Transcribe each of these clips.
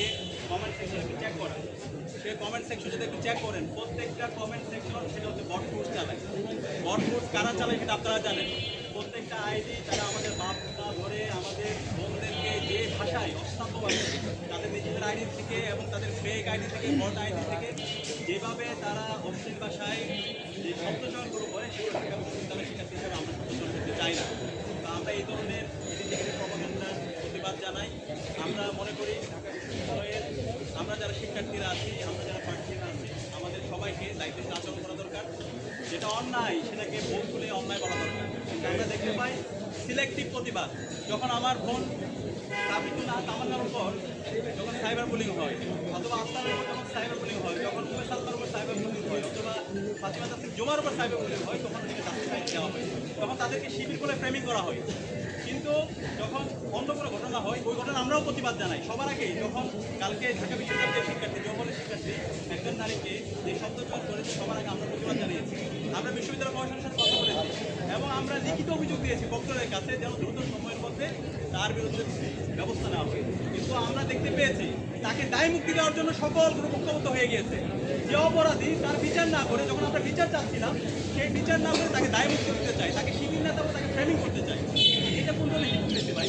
গিয়ে comment section একটু check করেন। সেই কমেন্ট সেকশন যদি চেক করেন, প্রত্যেকটা কমেন্ট সেকশন সেটা হচ্ছে বট ফোর্স চালায়। বট ফোর্স কারা চালায় সেটা আপনারা জানেন। প্রত্যেকটা আইডি তারা আমাদের বাপটা ধরে আমাদের বোনদেরকে যে ভাষায় অস্থান্তভাবে তাদের নিজেদের আইডি থেকে এবং তাদের ফেক আইডি থেকে বট আইডি থেকে, যেভাবে তারা অশ্লীল ভাষায় যে শব্দচয়নগুলো করে সেগুলো ঢাকা বিশ্ববিদ্যালয়ের শিক্ষার্থী হিসেবে আমরা সমর্থন করতে চাই না। আমরা এই ধরনের ইলিজিবিলিটি প্রপাগান্ডার প্রতিবাদ জানাই আমরা মনে করি ঢাকা বিশ্ববিদ্যালয়ের আমরা যারা শিক্ষার্থীরা আছি আমরা যারা প্রার্থীরা আছি, আমাদের সবাইকে দায়িত্বশীল আচরণ করা দরকার। যেটা অন্যায়, সেটাকে ভুল খুলে অন্যায় বলা দরকার। আমরা দেখতে পাই সিলেক্টিভ প্রতিবাদ। যখন আমার বোন সাবিতুল্লাহ তামান্নার উপর যখন সাইবার বুলিং হয়, অথবা আস্তানের উপর যখন সাইবার বুলিং হয়, যখন উমেশ আল্লাহর উপর সাইবার বুলিং হয়, অথবা ফাতিমা তাসিম জুমার উপর সাইবার বুলিং হয়, তখন সেটা দেওয়া হয়। তখন তাদেরকে শিবির করে ফ্রেমিং করা হয়। কিন্তু যখন অন্য কোনো ঘটনা হয়, ওই ঘটনা আমরাও প্রতিবাদ জানাই। সবার আগে যখন কালকে ঢাকা বিশ্ববিদ্যালয়ের শিক্ষার্থী যৌবনের শিক্ষার্থী একজন নারীকে যে শব্দচয়ন করেছে, সবার আগে আমরা প্রতিবাদ জানিয়েছি। আমরা বিশ্ববিদ্যালয় প্রশাসনের সাথে কথা বলেছি এবং আমরা লিখিত অভিযোগ দিয়েছি বক্তরের কাছে যেন দ্রুত সময়ের মধ্যে তার বিরুদ্ধে ব্যবস্থা নেওয়া হয় কিন্তু আমরা দেখতে পেয়েছি, তাকে দায় মুক্তি দেওয়ার জন্য সকল গ্রুপ ঐক্যবদ্ধ হয়ে গিয়েছে। যে অপরাধী তার বিচার না করে, যখন আমরা বিচার চাচ্ছিলাম, সেই বিচার না করে তাকে দায় মুক্তি দিতে চাই, তাকে শিবির না তাকে ফ্রেমিং করতে চাই এটা কোন ধরনের হিপোক্রেসি ভাই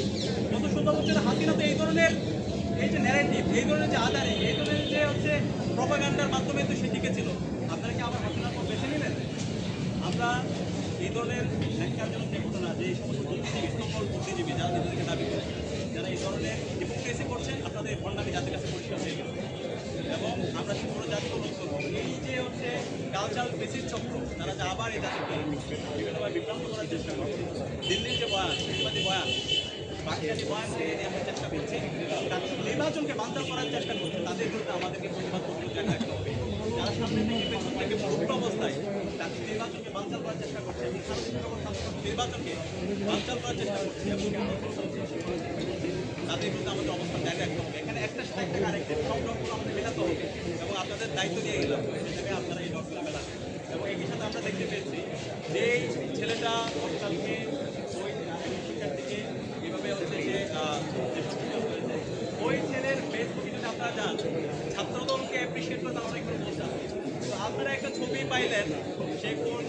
গত ষোলো বছরে হাসিনা তো এই ধরনের এই যে ন্যারেটিভ এই ধরনের যে আদারি এই ধরনের যে হচ্ছে প্রপাগান্ডার মাধ্যমে তো সে টিকেছিল আপনারা কি আবার হাসিনার পর বেছে নিলেন আমরা এই ধরনের ন্যাক্কারজনক যে ঘটনা যে সমস্ত বুদ্ধিজীবী সকল বুদ্ধিজীবী যারা নিজেদেরকে দাবি করে যারা এই ধরনের হিপোক্রেসি করছেন আপনাদের ভণ্ডামি জাতির কাছে পরিষ্কার হয়ে গেছে। এবং আমরা পুরো জাতিকে অনুরোধ করব এই যে হচ্ছে কালচারাল বেসিস চক্র, তারা যে আবার এই জাতিকে বিভিন্নভাবে বিভ্রান্ত করার চেষ্টা করছে। দিল্লির যে বয়ান ফেসবাদী বয়ান বাকিয়ানি বয়ান দেওয়ার চেষ্টা করছে নির্বাচনকে বাঞ্চাল করার চেষ্টা করছে, তাদের বিরুদ্ধে আমাদেরকে প্রতিবাদ করতে রাখতে হবে। যারা সামনে থেকে পেছন থেকে মুক্ত অবস্থায় তাদের নির্বাচনকে বাঞ্চাল করার চেষ্টা করছে এবং সার্বজনীন নির্বাচনকে বাঞ্চাল করার চেষ্টা করছে এবং তাদের বিরুদ্ধে আমাদের অবস্থান জায়গা রাখতে হবে এখানে একটা সাথে একটা আরেকটা সম্পর্কগুলো আমাদের মেলাতে হবে এবং আপনাদের দায়িত্ব দিয়ে গেলাম। জায়গায় আপনারা এই ডকুমেন্ট মেলাবেন এবং একই সাথে আমরা দেখতে পেয়েছি যে ছেলেটা গতকালকে ওই নারী শিক্ষার্থীকে এভাবে হচ্ছে যে আহ, যে সচেতন করেছে ওই ছেলের ফেসবুকে যদি আপনারা যান ছাত্রদলকে অ্যাপ্রিসিয়েট করে তার অনেকগুলো পোস্ট তো আপনারা একটা ছবি পাইলেন, সে কোন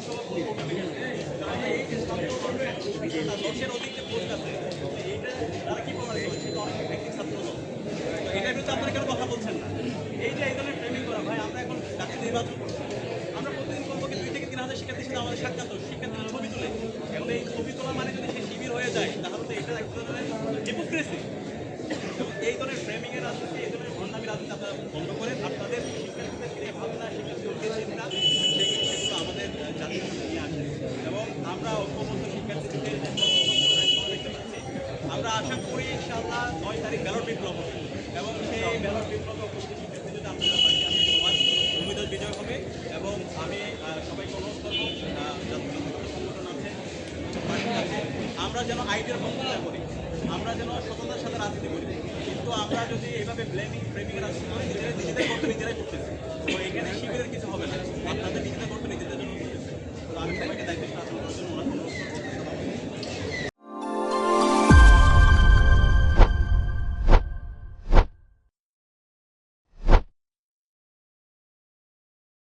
দশের অধিক যে পোস্ট আছে, এইটা তারা কি প্রমাণ করছে এটা অনেক ছাত্রদল? তো এটার বিরুদ্ধে আপনারা কেন কথা বলছেন না। এই যে এই ধরনের ফ্রেমিং করা, ভাই, আমরা এখন চাকরি নির্বাচন করছি। আমরা প্রতিদিন করব কি, দুই থেকে তিন হাজার শিক্ষার্থীর সাথে আমাদের সাক্ষাৎ শিক্ষার্থীরা ছবি তুলে। এখন এই ছবি তোলা মানে যদি সে শিবির হয়ে যায়, তাহলে তো এটা এক ধরনের হিপোক্রেসি এই ধরনের রাজনীতি এই ধরনের ভণ্ডামি রাজনীতি বন্ধ করেন। আপনাদের শিক্ষার্থীদের ভাবনা, শিক্ষার্থীদের চিন্তা সেগুলো আমাদের জাতির সামনে নিয়ে আসে। এবং আমরা ঐক্যবদ্ধ শিক্ষার্থীদের আমরা আশা করি ইনশাআল্লাহ নয় তারিখ ব্যালট বিপ্লব এবং সেই ব্যালট বিপ্লবে উপস্থিত শিক্ষার্থী যদি আপনারা পাশে সবার বিজয় হবে। এবং আমি সবাইকে অনুরোধ করব আছে আমরা যেন আইডিয়ার বক্তৃতা করি, আমরা যেন সততার সাথে রাজনীতি করি কিন্তু আমরা যদি এইভাবে ব্লেমিং ফ্রেমিং করি নিজেরা নিজেদের করতে নিজেরাই করতেছি। তো এখানে শিবিরের কিছু হবে না। আপনাদের নিজেদের